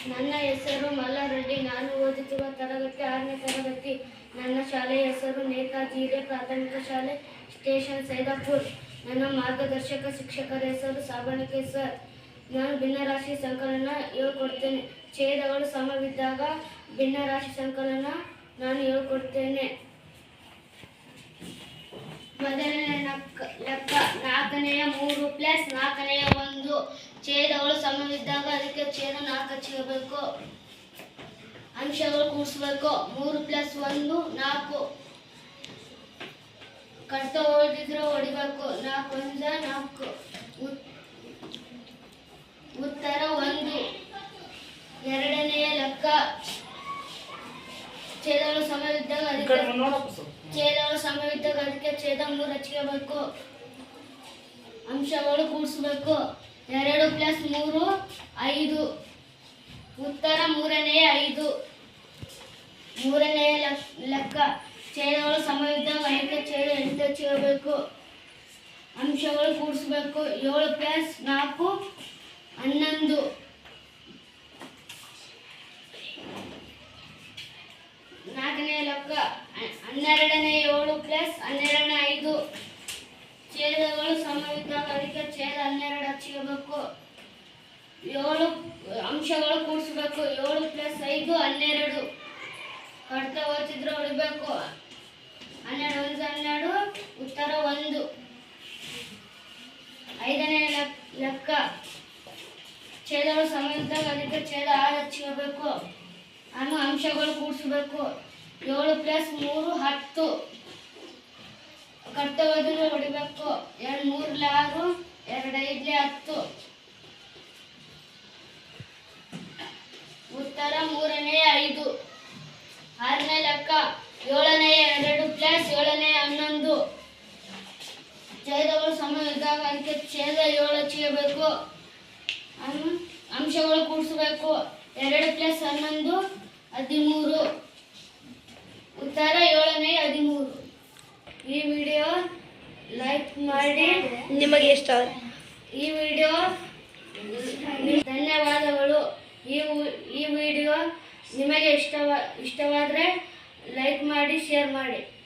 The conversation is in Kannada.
ಹೆಸರು ಮಲ್ಲಾರೆಡ್ಡಿ ನಾನು ಓದುತ್ತಿರುವ ತರಗತಿ ಆರನೇ ತರಗತಿ. ನನ್ನ ಶಾಲೆಯ ಹೆಸರು ನೇತಾಜಿ ಹಿರಿಯ ಪ್ರಾಥಮಿಕ ಶಾಲೆ ಸ್ಟೇಷನ್ ಸೈದಾಪುರ್. ನನ್ನ ಮಾರ್ಗದರ್ಶಕ ಶಿಕ್ಷಕರ ಹೆಸರು ಸಾಬಣಿಕೆ ಸರ್. ನಾನು ಭಿನ್ನರಾಶಿ ಸಂಕಲನ ಹೇಳ್ಕೊಡ್ತೇನೆ. ಛೇದಗಳು ಸಮವಿದ್ದಾಗ ಭಿನ್ನರಾಶಿ ಸಂಕಲನ ನಾನು ಹೇಳ್ಕೊಡ್ತೇನೆ. ಮೊದಲನೇ ಲೆಕ್ಕ ನಾಲ್ಕನೆಯ ಮೂರು ಪ್ಲಸ್ ನಾಲ್ಕನೆಯ ಒಂದು. ಛೇದಗಳು ಸಮವಿದ್ದಾಗ ಛೇದ ನಾಲ್ಕು ಹಚ್ಚಬೇಕು ಅಂಶಗಳು ಕೂಡಿಸ್ಬೇಕು ಮೂರು ಪ್ಲಸ್ ಒಂದು ನಾಲ್ಕು. ಕಟ್ಟ ಹೊಡೆದಿದ್ರೆ ಹೊಡಿಬೇಕು. ನಾಲ್ಕು ಒಂದ ನಾಲ್ಕು. ಉತ್ತರ ಒಂದು. ಎರಡನೆಯ ಲೆಕ್ಕ. ಛೇದಗಳು ಸಮವಿದ್ದಾಗ ಅದಕ್ಕೆ ಛೇದಗಳು ಸಮವಿದ್ದಾಗ ಅದಕ್ಕೆ ಛೇದ ಮೂರು ಹಚ್ಕೋಬೇಕು. ಅಂಶಗಳು ಕೂಡಿಸ್ಬೇಕು ಎರಡು ಪ್ಲಸ್ ಮೂರು, ಐದು. ಉತ್ತರ ಮೂರನೆಯ ಐದು. ಮೂರನೆಯ ಲೆಕ್- ಲೆಕ್ಕ. ಛೇದಗಳು ಸಮವಿದ್ದಾಗ ಅದಕ್ಕೆ ಛೇದ ಎಂಟು ಹಚ್ಕೋಬೇಕು ಅಂಶಗಳು ಕೂಡಿಸ್ಬೇಕು. ಏಳು ಪ್ಲಸ್ ನಾಲ್ಕು, ಹನ್ನೊಂದು. ನಾಲ್ಕನೇ ಲೆಕ್ಕ. ಹ- ಹನ್ನೆರಡನೇ ಏಳು ಪ್ಲಸ್ ಹನ್ನೆರಡನೇ ಐದು ಛೇದಗಳು ಸಮವಿದ್ದಾಗ ಅದಕ್ಕೆ ಛೇದ ಹನ್ನೆರಡು ಹಚ್ಕೋಬೇಕು ಏಳು ಅಂಶಗಳು ಕೂಡಿಸ್ಬೇಕು. ಏಳು ಪ್ಲಸ್ ಐದು ಹನ್ನೆರಡು. ಕಡ್ತಾ ಓದ್ತಿದ್ರೆ ಹೊಡಿಬೇಕು ಹನ್ನೆರಡು ಒಂದು ಹನ್ನೆರಡು, ಉತ್ತರ ಒಂದು. ಐದನೇ ಲೆಕ್- ಲೆಕ್ಕ. ಛೇದಗಳು ಸಮವಿದ್ದಾಗ ಅದಕ್ಕೆ ಛೇದ ಆರು ಹಚ್ಕೋಬೇಕು ಅನ್ನು ಅಂಶಗಳು ಕೂಡಿಸ್ಬೇಕು. ಏಳು ಪ್ಲಸ್ ಮೂರು, ಹತ್ತು. ಕರ್ತವ್ಯದಲ್ಲಿ ಹೊಡಿಬೇಕು. ಎರಡು ಮೂರು ಲಾರು ಎರಡು ಹತ್ತು. ಉತ್ತರ ಮೂರನೇ ಐದು. ಆರನೇ ಲೆಕ್ಕ. ಏಳನೇ ಎರಡು ಪ್ಲಸ್ ಏಳನೇ ಹನ್ನೊಂದು. ಛೇದಗಳು ಸಮ ಇದ್ದಾಗ ಅದಕ್ಕೆ ಛೇದ ಏಳು ಚೀಯಬೇಕು ಅಂಶಗಳು ಕೂಡಿಸಬೇಕು. ಎರಡು ಪ್ಲಸ್ ಹನ್ನೊಂದು, ಹದಿಮೂರು. ಉತ್ತರ ಏಳನೇ ಹದಿಮೂರು ಈ ವಿಡಿಯೋ ಲೈಕ್ ಮಾಡಿ ನಿಮಗೆ ಇಷ್ಟ ಈ ವಿಡಿಯೋ ಧನ್ಯವಾದಗಳು. ಈ ಈ ವಿಡಿಯೋ ನಿಮಗೆ ಇಷ್ಟವ ಇಷ್ಟವಾದರೆ ಲೈಕ್ ಮಾಡಿ, ಶೇರ್ ಮಾಡಿ.